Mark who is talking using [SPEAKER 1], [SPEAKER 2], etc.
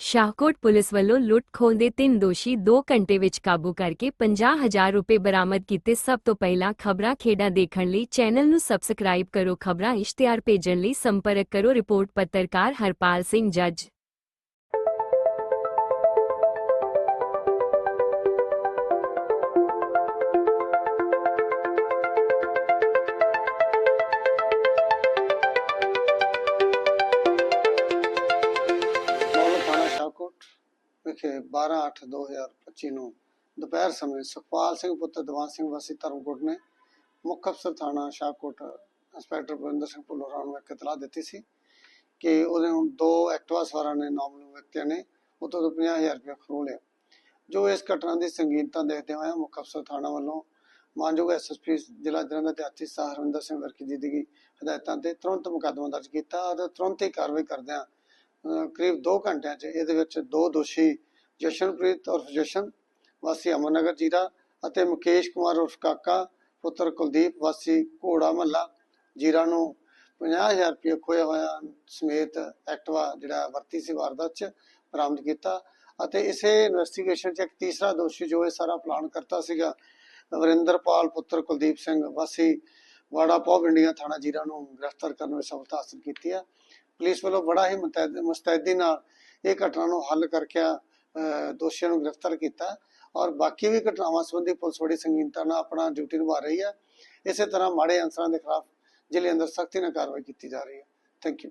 [SPEAKER 1] Shahkot police ਵੱਲੋਂ ਲੁੱਟ ਖੋਹ ਦੇ ਤਿੰਨ ਦੋਸ਼ੀ 2 ਘੰਟੇ ਵਿੱਚ ਕਾਬੂ ਕਰਕੇ 50000 ਰੁਪਏ ਬਰਾਮਦ ਕੀਤੇ। ਸਭ ਤੋਂ ਪਹਿਲਾਂ ਖਬਰਾਂ ਖੇਡਾਂ ਦੇਖਣ ਲਈ ਚੈਨਲ ਨੂੰ ਸਬਸਕ੍ਰਾਈਬ ਕਰੋ। ਖਬਰਾਂ ਇਸ਼ਤਿਹਾਰ ਭੇਜਣ ਲਈ ਸੰਪਰਕ ਕਰੋ। ਰਿਪੋਰਟ ਪੱਤਰਕਾਰ ਹਰਪਾਲ ਸਿੰਘ ਜੱਜ।
[SPEAKER 2] ਥਾਣਾ ਸ਼ਾਹਕੋਟ ਵਿਖੇ 12/8/2025 ਨੂੰ ਦੁਪਹਿਰ ਸਮੇਂ ਸੁਖਪਾਲ ਸਿੰਘ ਪੁੱਤਰ ਦੀਵਾਨ ਸਿੰਘ ਵਾਸੀ ਧਰਮਕੋਟ ਨੇ ਮੁੱਖ ਅਫਸਰ ਥਾਣਾ ਸ਼ਾਹਕੋਟ ਇੰਸਪੈਕਟਰ ਬਰਿੰਦਰ ਸਿੰਘ ਭੁੱਲੋਰਾ ਨੂੰ ਇੱਕ ਇਤਲਾਹ ਦਿੱਤੀ ਸੀ ਕਿ ਉਹਦੇ ਹੁਣ ਦੋ ਐਕਟਿਵਾ ਸਵਾਰਾਂ ਨੇ ਨਾਮਲੂਮ ਵਿਅਕਤੀਆਂ ਨੇ ਉਹ ਤੋਂ 50000 ਰੁਪਏ ਖੋਹ ਲਿਆ। ਜੋ ਇਸ ਘਟਨਾ ਦੀ ਸੰਗੀਨਤਾ ਦੇਖਦੇ ਹੋਏ ਮੁੱਖ ਅਫਸਰ ਥਾਣਾ ਵੱਲੋਂ ਮਾਨਯੋਗ ਐਸਐਸਪੀ ਜ਼ਿਲ੍ਹਾ ਜਲੰਧਰ ਦੇ ਆਤੀ ਸਾਹ ਹਰਵਿੰਦਰ ਸਿੰਘ ਵਰਕੀ ਜੀ ਦੀ ਹਦਾਇਤਾਂ ਤੇ ਤੁਰੰਤ ਮੁਕੱਦਮਾ ਦਰਜ ਕੀਤਾ ਅਤੇ ਤੁਰੰਤ ਹੀ ਕਾਰਵਾਈ ਕਰਦਿਆਂ ਕਰੀਬ 2 ਘੰਟਿਆਂ 'ਚ ਇਹਦੇ ਵਿੱਚ ਦੋ ਦੋਸ਼ੀ ਜਸ਼ਨਪ੍ਰੀਤ ਔਰ ਜਸ਼ਨ, ਵਾਸੀ ਅਮਨਗਰ ਜੀਰਾ ਅਤੇ ਮੁਕੇਸ਼ ਕੁਮਾਰ ਉਰਫ ਕਾਕਾ, ਪੁੱਤਰ ਕੁਲਦੀਪ, ਵਾਸੀ ਘੋੜਾ ਮਹੱਲਾ ਜੀਰਾ ਨੂੰ 50000 ਰੁਪਏ ਖੋਇਆ ਹੋਇਆ ਸਮੇਤ ਐਕਟਵਾ ਜਿਹੜਾ ਵਰਤੀ ਸੀ ਵਾਰਦਾਤ 'ਚ ਬਰਾਮਦ ਕੀਤਾ ਅਤੇ ਇਸੇ ਇਨਵੈਸਟੀਗੇਸ਼ਨ 'ਚ ਇੱਕ ਤੀਸਰਾ ਦੋਸ਼ੀ ਜੋ ਇਹ ਸਾਰਾ ਪਲਾਨ ਕਰਤਾ ਸੀਗਾ ਵਰਿੰਦਰਪਾਲ ਪੁੱਤਰ ਕੁਲਦੀਪ ਸਿੰਘ, ਵਾਸੀ ਵਾੜਾ ਪੌਬ ਥਾਣਾ ਜੀਰਾ ਨੂੰ ਗ੍ਰਿਫਤਾਰ ਕਰਨ ਵਿੱਚ ਸਫਲਤਾ ਹਾਸਲ ਕੀਤੀ ਹੈ। ਪੁਲਿਸ ਵੱਲੋਂ ਬੜਾ ਹੀ ਮੁਸਤੈਦੀ ਨਾਲ ਇਹ ਘਟਨਾ ਨੂੰ ਹੱਲ ਕਰਕੇ ਅਹ, ਦੋਸ਼ੀਆਂ ਨੂੰ ਗ੍ਰਿਫਤਾਰ ਕੀਤਾ ਔਰ ਬਾਕੀ ਵੀ ਘਟਨਾਵਾਂ ਸੰਬੰਧੀ ਪੁਲਿਸ ਬੜੀ ਸੰਗੀਨਤਾ ਨਾਲ ਆਪਣਾ ਡਿਊਟੀ ਨਿਭਾ ਰਹੀ ਹੈ। ਇਸੇ ਤਰ੍ਹਾਂ ਮਾੜੇ ਅਨਸਰਾਂ ਦੇ ਖਿਲਾਫ ਜ਼ਿਲ੍ਹੇ ਅੰਦਰ ਸਖਤੀ ਨਾਲ ਕਾਰਵਾਈ ਕੀਤੀ ਜਾ ਰਹੀ ਹੈ। Thank you